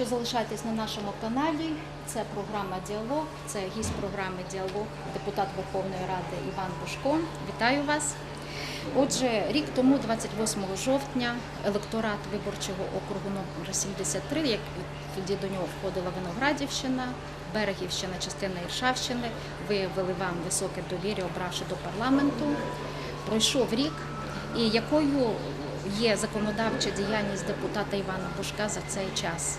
що залишаєтесь на нашому каналі. Це програма Діалог. Це гість програми Діалог, депутат Верховної Ради Іван Бушко. Вітаю вас. Отже, рік тому, 28 жовтня, електорат виборчого округу номер 73, як тоді до нього входила Виноградівщина, Берегівщина, частина Іршавщини, виявили вам високе довір'я, обравши до парламенту. Пройшов рік, і якою є законодавча діяльність депутата Івана Бушка за цей час?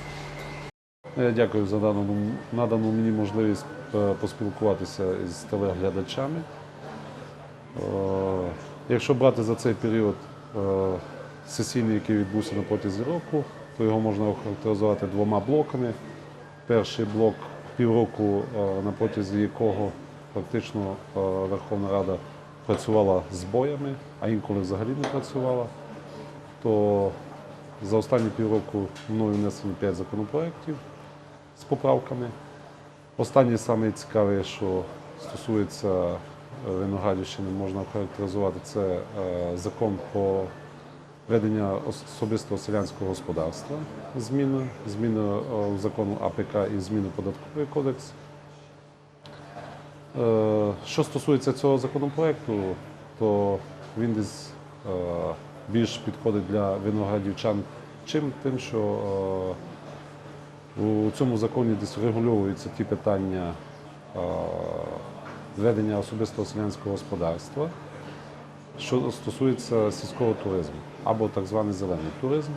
Я дякую за дану, надану мені можливість е, поспілкуватися із телеглядачами. Е, Якщо брати за цей період е, сесійний, який відбувся на протязі року, то його можна охарактеризувати двома блоками. Перший блок півроку, на протязі якого фактично Верховна Рада працювала з боями, а інколи взагалі не працювала. То за останні півроку мною внесено 5 законопроєктів з поправками. Останнє саме цікаве, що стосується е, Виноградівщини, можна охарактеризувати, це е, закон про ведення особистого селянського господарства, зміни, зміни е, закону АПК і зміни податковий кодекс. Що стосується цього законопроекту, то він десь більш підходить для виноградівчан чим тим, що у цьому законі десь регульовуються ті питання е, ведення особистого селянського господарства, що стосується сільського туризму або так званий зелений туризм.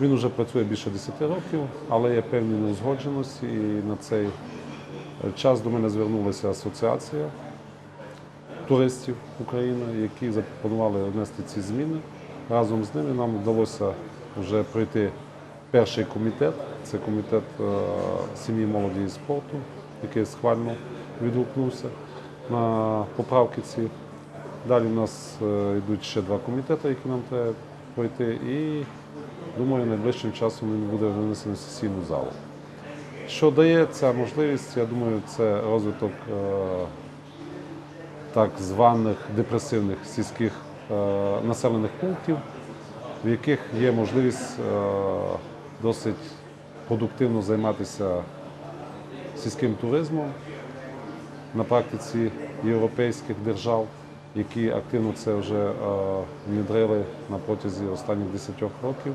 Він вже працює більше 10 років, але є певні неузгодженості, і на цей час до мене звернулася асоціація туристів України, які запропонували внести ці зміни. Разом з ними нам вдалося вже пройти перший комітет. Це комітет е, сім'ї, молоді і спорту, який схвально відгукнувся на поправки ці. Далі в нас е, йдуть ще два комітети, які нам треба пройти, і думаю, найближчим часом він буде винесений в сесійну залу. Що дає ця можливість, я думаю, це розвиток е, так званих депресивних сільських населених пунктів, в яких є можливість досить продуктивно займатися сільським туризмом. На практиці європейських держав, які активно це вже е, внедрили на протязі останніх 10 років,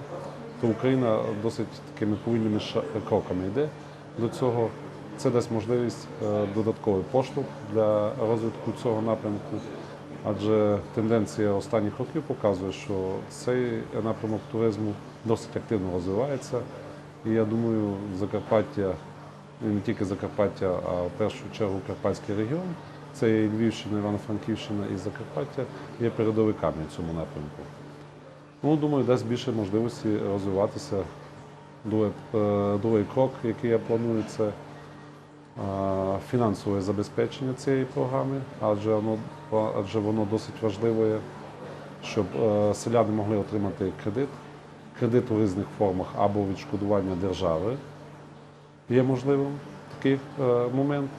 то Україна досить такими повільними кроками йде до цього. Це дасть можливість е, додатковий поштовх для розвитку цього напрямку, адже тенденція останніх років показує, що цей напрямок туризму досить активно розвивається. І я думаю, Закарпаття, не тільки Закарпаття, а в першу чергу Карпатський регіон, це і Львівщина, Івано-Франківщина і Закарпаття є передовиками в цьому напрямку. Ну, думаю, дасть більше можливості розвиватися. Другий, е, другий крок, який я планую, це е, фінансове забезпечення цієї програми, адже воно, адже воно досить важливе, щоб е, селяни могли отримати кредит, кредит у різних формах або відшкодування держави є можливим такий е, момент,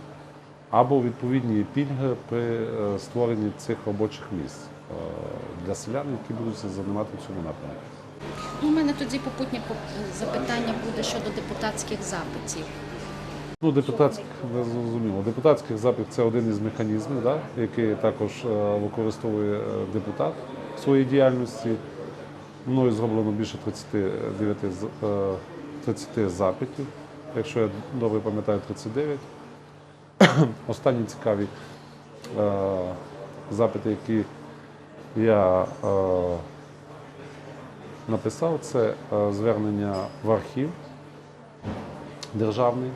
або відповідні пільги при е, створенні цих робочих місць е, для селян, які будуть займати в цьому напрямку. У мене тоді попутнє запитання буде щодо депутатських запитів. Ну, депутатських не зрозуміло. Депутатських запит це один із механізмів, да, який також використовує депутат в своїй діяльності. Мною зроблено більше 39 е, 30 запитів, якщо я добре пам'ятаю, 39. Останні цікаві е, запити, які я е, написав, це е, звернення в архів державний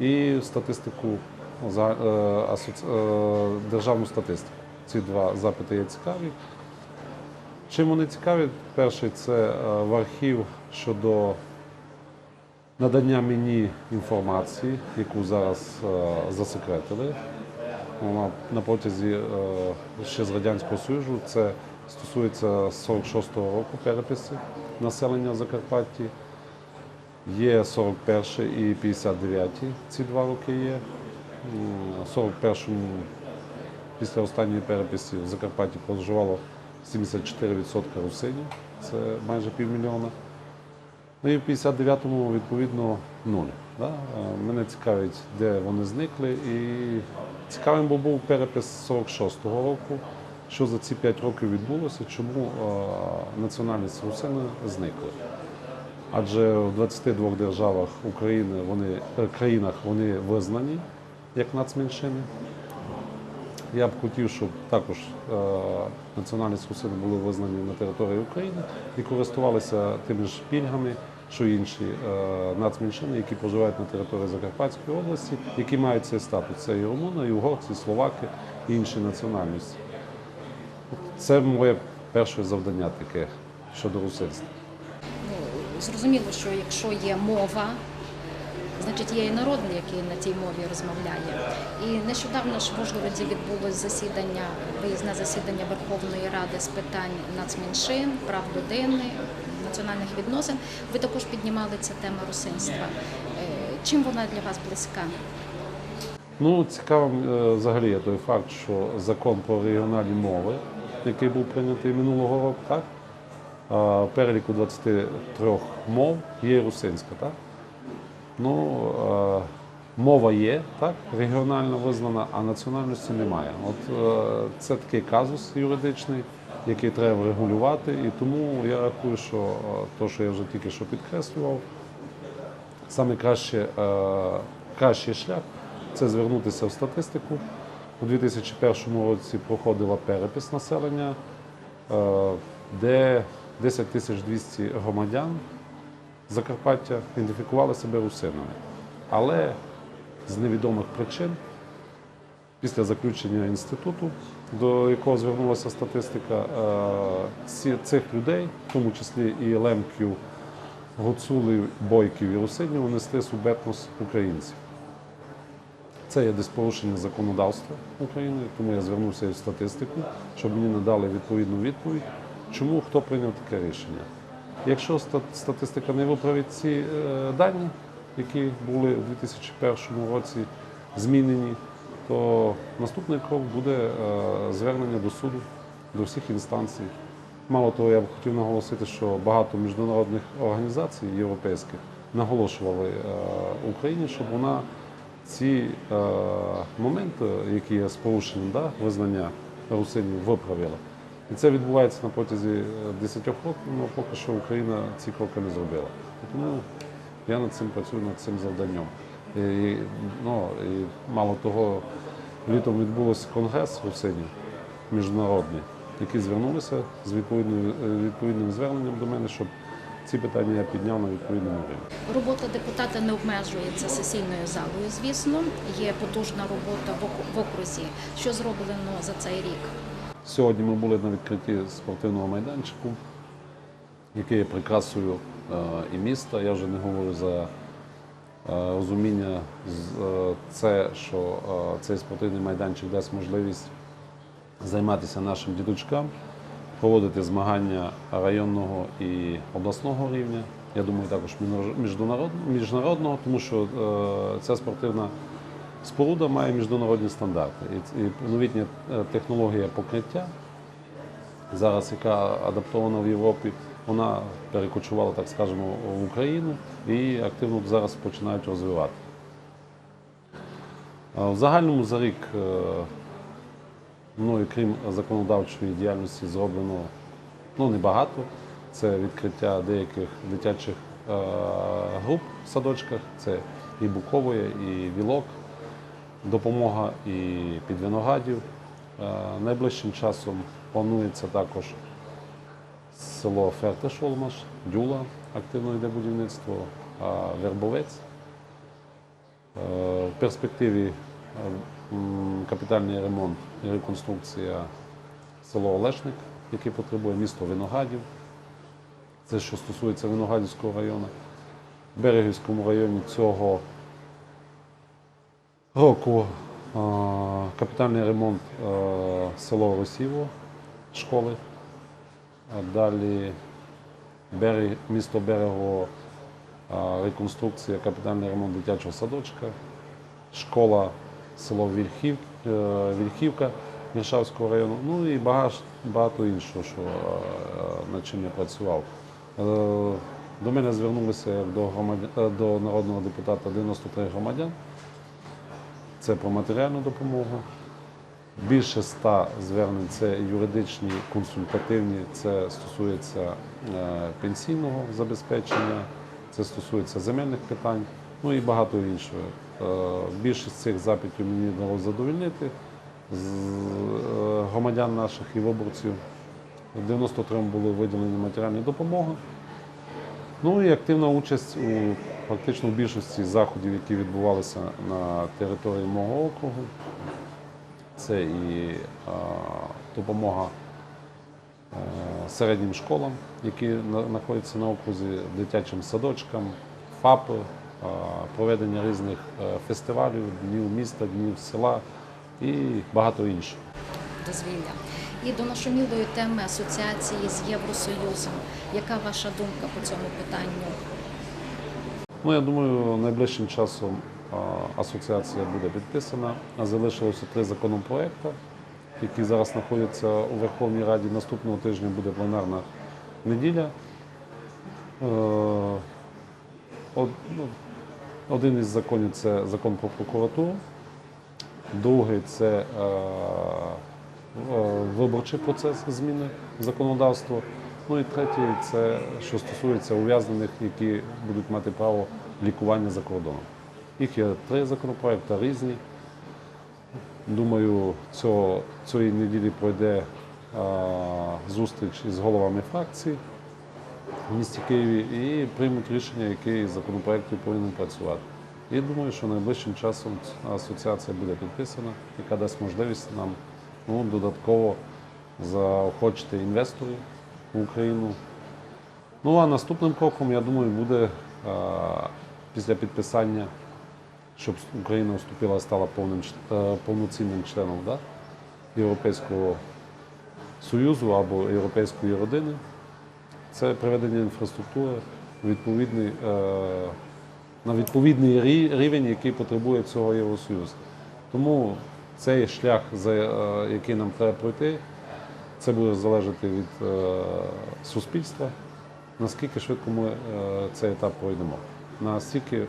і статистику е, асоці- е, державну статистику. Ці два запити є цікаві. Чим вони цікаві? Перший це е, в архів щодо надання мені інформації, яку зараз е, засекретили. Вона на протязі е, ще з Радянського Союзу. Це стосується 46-го року переписи населення в Закарпатті. Є 41 і 59 ці два роки є. 41-му після останньої переписи в Закарпатті проживало 74% русинів, це майже півмільйона. Ну і в 59-му відповідно нуль. Да? Е, Мене цікавить, де вони зникли. І цікавим бо був перепис 46-го року, що за ці 5 років відбулося, чому е, національність русини зникли. Адже в 22 державах України вони е, країнах вони визнані як нацменшини. Я б хотів, щоб також е, національність русини були визнані на території України і користувалися тими ж пільгами, що інші е, нацменшини, які проживають на території Закарпатської області, які мають цей статус. Це і румуни, і угорці, і словаки, і інші національності. Це моє перше завдання таке щодо русинства. Ну, зрозуміло, що якщо є мова, значить є і народний, який на цій мові розмовляє. І нещодавно ж в Ужгороді відбулось засідання, виїзне засідання Верховної Ради з питань нацменшин, прав людини, національних відносин. Ви також піднімали ця тема русинства. Е, Чим вона для вас близька? Ну, цікавим е, взагалі є той факт, що закон про регіональні мови, який був прийнятий минулого року, так? Переліку 23 мов є русинська, так? Ну, е, мова є, так, регіонально визнана, а національності немає. От е, це такий казус юридичний, який треба регулювати, і тому я рахую, що е, то, що я вже тільки що підкреслював, краще, е, кращий шлях це звернутися в статистику. У 2001 році проходила перепис населення, де 10 200 громадян Закарпаття ідентифікували себе русинами. Але з невідомих причин, після заключення інституту, до якого звернулася статистика, е, цих людей, в тому числі і лемків, гуцулів, бойків і русинів внесли субетнос українців. Це є десь порушення законодавства України, тому я звернувся в статистику, щоб мені надали відповідну відповідь, чому хто прийняв таке рішення. Якщо статистика не виправить ці е, дані, які були у 2001 році змінені, то наступний крок буде е, звернення до суду, до всіх інстанцій. Мало того, я б хотів наголосити, що багато міжнародних організацій європейських наголошували е, Україні, щоб вона ці моменти, які є з порушенням визнання русинів, виправила. І це відбувається на протязі е, 10 років, але поки що Україна ці кроки не зробила. Тому я над цим працюю над цим завданням. І, ну, і мало того, літом відбувся конгрес русинів міжнародний, які звернулися з відповідною, е, відповідним зверненням до мене, щоб ці питання я підняв на відповідному рівні. Робота депутата не обмежується сесійною залою, звісно. Є потужна робота в в окрузі. Що зроблено за цей рік? Сьогодні ми були на відкритті спортивного майданчику, який є прикрасою е, і міста. Я вже не говорю за е, розуміння, з- е, це, що цей спортивний майданчик дасть можливість займатися нашим діточкам, проводити змагання районного і обласного рівня. Я думаю, також міжнародного, міжнародного тому що ця спортивна споруда має міжнародні стандарти. І, новітня е, технологія покриття, зараз яка адаптована в Європі, вона перекочувала, так скажемо, в Україну і активно зараз починають розвивати. В загальному за рік е, мною, крім законодавчої діяльності, зроблено ну, небагато. Це відкриття деяких дитячих е, груп в садочках, це і Букової, і Вілок, допомога і під виноградів. Е, найближчим часом планується також село Фертешолмаш, Дюла, активно йде будівництво, а Вербовець. Е, В перспективі е, капітальний ремонт і реконструкція село Олешник, яке потребує місто Виноградів. Це що стосується Виноградівського району. В Берегівському районі цього року е, капітальний ремонт е, село Росіво, школи. Далі берег, місто Берегово, е, реконструкція, капітальний ремонт дитячого садочка, школа село Вільхів, Вільхівка Віршавського району, ну і багато, іншого, що, над чим я працював. До мене звернулися до, громадян, до народного депутата 93 громадян. Це про матеріальну допомогу. Більше ста звернень це юридичні, консультативні, це стосується е, пенсійного забезпечення, це стосується земельних питань, ну і багато іншого. Е, Більшість цих запитів мені вдалося задовольнити з е, громадян наших і виборців. 93 були виділені матеріальні допомоги. Ну і активна участь у фактично в більшості заходів, які відбувалися на території мого округу. Це і допомога е, середнім школам, які знаходяться на окрузі, дитячим садочкам, ФАПи, е, проведення різних е, фестивалів, днів міста, днів села і багато іншого. дозвілля. І до нашумілої теми асоціації з Євросоюзом. Яка ваша думка по цьому питанню? Ну, я думаю, найближчим часом асоціація буде підписана. Залишилося три законопроекти, які зараз знаходяться у Верховній Раді. Наступного тижня буде пленарна неділя. Е, ну, Один із законів це закон про прокуратуру, другий це е, е, виборчий процес зміни законодавства. Ну і третій це що стосується ув'язнених, які будуть мати право лікування за кордоном. Їх є три законопроекти різні. Думаю, цього, цієї неділі пройде е, зустріч із головами фракцій в місті Києві і приймуть рішення, який з законопроєктів повинен працювати. І думаю, що найближчим часом асоціація буде підписана, яка дасть можливість нам ну, додатково заохочити інвесторів в Україну. Ну а наступним кроком, я думаю, буде після підписання, щоб Україна вступила, стала повним е, повноцінним членом да, Європейського Союзу або Європейської родини. Це приведення інфраструктури відповідний, е, на відповідний рівень, який потребує цього Євросоюз. Тому цей шлях, е, який нам треба пройти, це буде залежати від е, суспільства, наскільки швидко ми е, цей етап пройдемо. Настільки е,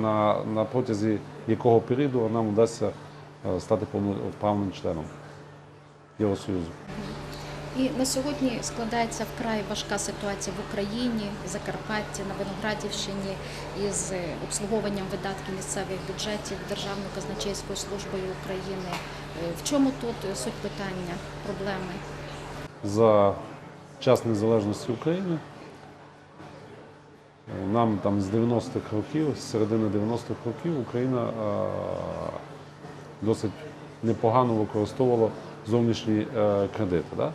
на, на протязі якого періоду нам вдасться стати повноправним членом Євросоюзу. І на сьогодні складається вкрай важка ситуація в Україні, Закарпатті, на Виноградівщині із обслуговуванням видатків місцевих бюджетів Державною казначейською службою України. В чому тут суть питання, проблеми? за час незалежності України. Е, Нам там з 90-х років, з середини 90-х років, Україна е, досить непогано використовувала зовнішні е, кредити. Да?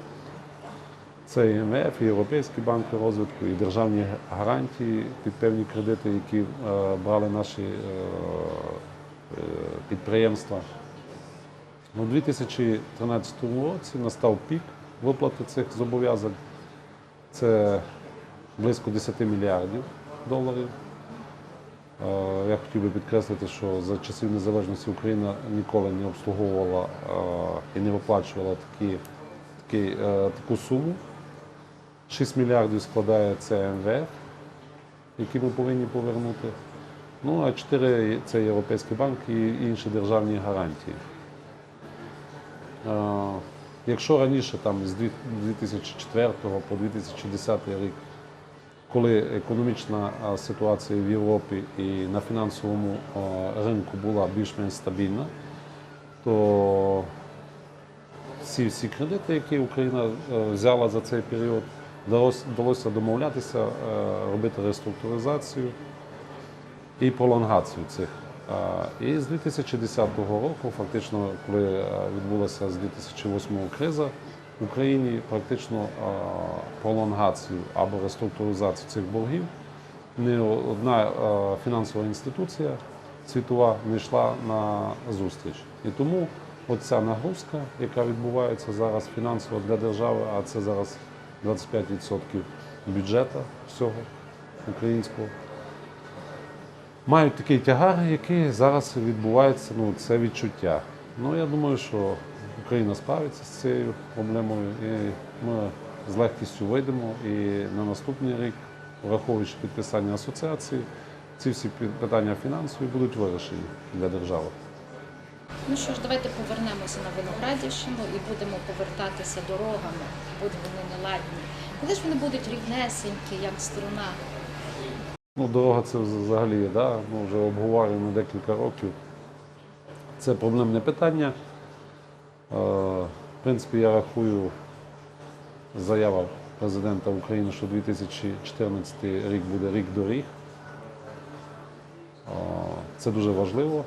Це і МВФ, і Європейський банк розвитку, і державні гарантії під певні кредити, які брали наші підприємства. У 2013 році настав пік виплати цих зобов'язань. Це близько 10 мільярдів доларів. Е, Я хотів би підкреслити, що за часів незалежності Україна ніколи не обслуговувала е, і не виплачувала такі, такі, е, таку суму. 6 мільярдів складає це МВФ, які ми повинні повернути. Ну а 4 це Європейський банк і інші державні гарантії. Е, Якщо раніше, там з 2004 по 2010 рік, коли економічна е, ситуація в Європі і на фінансовому е, ринку була більш-менш стабільна, то всі всі кредити, які Україна взяла за цей період, вдалося, домовлятися, робити реструктуризацію і пролонгацію цих. І з 2010 року, фактично, коли е, відбулася з 2008 криза в Україні, практично пролонгацію або реструктуризацію цих боргів не одна е, фінансова інституція світова не йшла на зустріч. І тому оця нагрузка, яка відбувається зараз фінансово для держави, а це зараз 25% бюджету всього українського, мають такий тягар, який зараз відбувається, ну, це відчуття. Ну, я думаю, що Україна справиться з цією проблемою, і ми з легкістю вийдемо і на наступний рік враховуючи підписання асоціації, ці всі питання фінансові будуть вирішені для держави. Ну що ж, давайте повернемося на Виноградівщину і будемо повертатися дорогами, будь вони неладні. Коли ж вони будуть рівнесенькі, як струна? Ну, дорога це взагалі, да, ми вже обговорюємо декілька років. Це проблемне питання. Е, В принципі, я рахую, заява президента України, що 2014 рік буде рік доріг. Е, Це дуже важливо.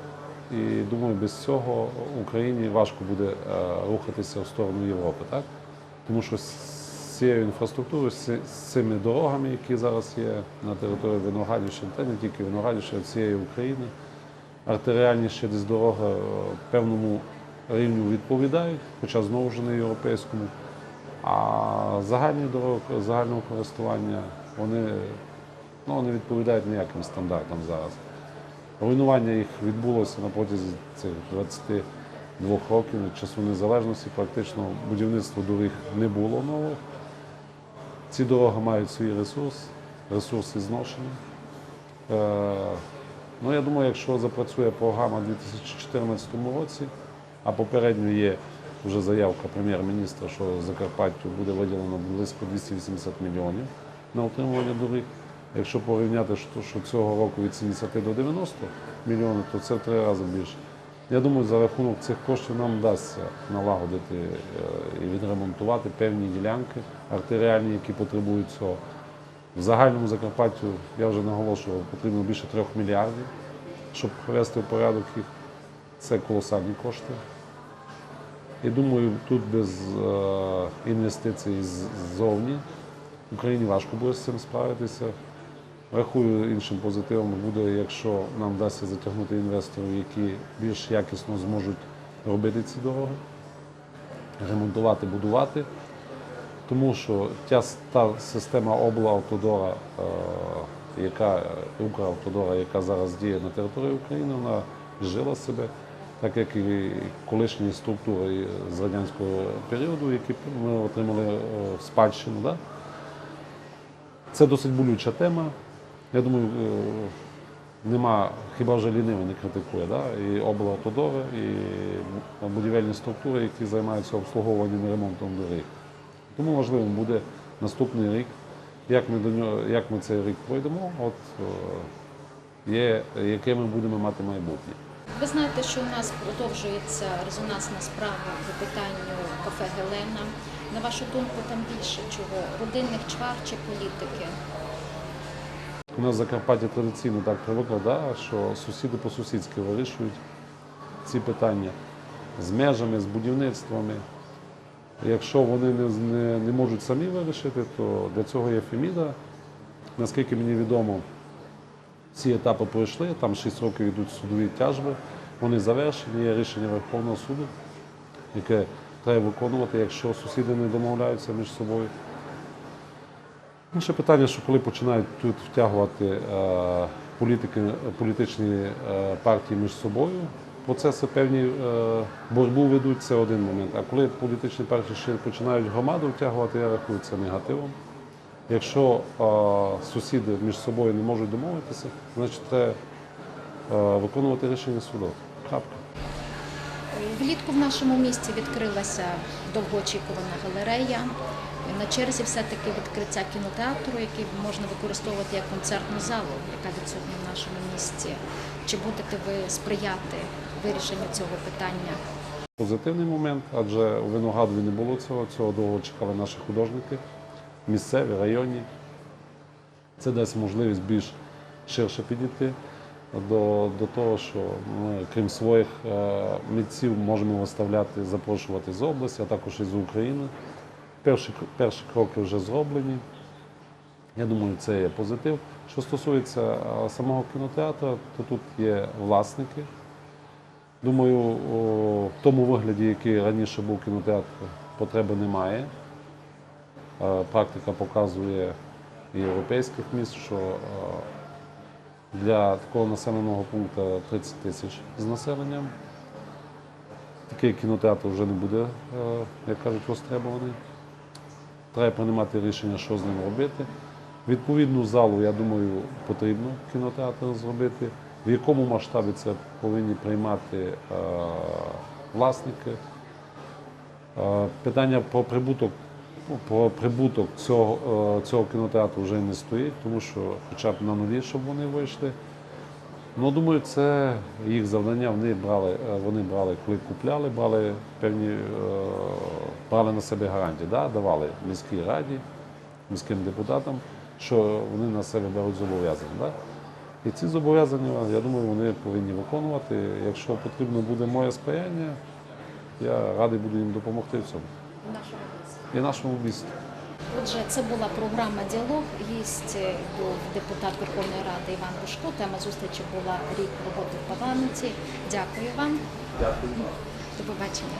І думаю, без цього Україні важко буде е, рухатися в сторону Європи, так? Тому що цією інфраструктурою, з цими дорогами, які зараз є на території Виноградівщини, та не тільки Виноградівщини, а всієї України, артеріальні ще десь дороги е, певному рівню відповідають, хоча знову ж не європейському. А загальні дороги загального користування вони ну, не відповідають ніяким стандартам зараз. Руйнування їх відбулося на протязі цих 22 років часу незалежності. Практично будівництва доріг не було нових. Ці дороги мають свій ресурс, ресурси зношені. Е, ну, я думаю, якщо запрацює програма у 2014 році, а попередньо є вже заявка прем'єр-міністра, що Закарпаттю буде виділено близько 280 мільйонів на утримування доріг. Якщо порівняти, що, цього року від 70 до 90 мільйонів, то це в три рази більше. Я думаю, за рахунок цих коштів нам вдасться налагодити е, і відремонтувати певні ділянки артеріальні, які потребують цього. В загальному Закарпаттю, я вже наголошував, потрібно більше трьох мільярдів, щоб привести в порядок їх. Це колосальні кошти. І думаю, тут без е, інвестицій ззовні Україні важко буде з цим справитися. Рахую іншим позитивом буде, якщо нам вдасться затягнути інвесторів, які більш якісно зможуть робити ці дороги, ремонтувати, будувати. Тому що та, та система облавтодора, е, яка Укравтодора, яка зараз діє на території України, вона жила себе, так як і колишні структури з радянського періоду, які ми отримали е, в спадщину. Да? Це досить болюча тема. Я думаю, е, нема, хіба вже лінивий не критикує, да? і облавтодори, і будівельні структури, які займаються обслуговуванням і ремонтом доріг. Тому важливим буде наступний рік, як ми до нього, як ми цей рік пройдемо, от е, є, яке ми будемо мати майбутнє. Ви знаєте, що у нас продовжується резонансна справа по питанню кафе Гелена. На вашу думку, там більше чого? Родинних чвар чи політики? У нас в Закарпатті традиційно так привикло, да, що сусіди по-сусідськи вирішують ці питання з межами, з будівництвами. Якщо вони не, не, не можуть самі вирішити, то для цього є Феміда. Наскільки мені відомо, ці етапи пройшли, там 6 років йдуть судові тяжби, вони завершені, є рішення Верховного суду, яке треба виконувати, якщо сусіди не домовляються між собою. Інше питання, що коли починають тут втягувати е, політики, політичні е, партії між собою, процеси певні е, боротьбу ведуть, це один момент. А коли політичні партії ще починають громаду втягувати, я рахую це негативом. Якщо сусіди між собою не можуть домовитися, значить треба виконувати рішення суду. Крапка. Влітку в нашому місті відкрилася довгоочікувана галерея. На черзі все-таки відкриття кінотеатру, який можна використовувати як концертну залу, яка відсутня в нашому місті. Чи будете ви сприяти вирішенню цього питання? Позитивний момент, адже у Виноградові не було цього, цього довго чекали наші художники, місцеві, районні. Це дасть можливість більш ширше підійти до, до того, що ми, крім своїх е, митців, можемо виставляти, запрошувати з області, а також із України. Перші, перші кроки вже зроблені. Я думаю, це є позитив. Що стосується самого кінотеатру, то тут є власники. Думаю, в тому вигляді, який раніше був кінотеатр, потреби немає. Практика показує європейських міст, що для такого населеного пункту 30 тисяч з населенням. Такий кінотеатр вже не буде, е, як кажуть, востребований. Треба приймати рішення, що з ним робити. Відповідну залу, я думаю, потрібно кінотеатр зробити. В якому масштабі це повинні приймати е, власники. Е, Питання про прибуток, ну, про прибуток цього, е, цього кінотеатру вже не стоїть, тому що хоча б на нулі, щоб вони вийшли. Ну, думаю, це їх завдання. Вони брали, е, вони брали, коли купляли, брали певні, е, брали на себе гарантії, да? давали міській раді, міським депутатам, що вони на себе беруть зобов'язання. Да? І ці зобов'язання, я думаю, вони повинні виконувати. Якщо потрібно буде моє сприяння, я радий буду їм допомогти в цьому. І нашому місту. Отже, це була програма Діалог. Гість е, був депутат Верховної Ради Іван Бушко. Тема зустрічі була рік роботи в парламенті. Дякую вам. Дякую. До побачення.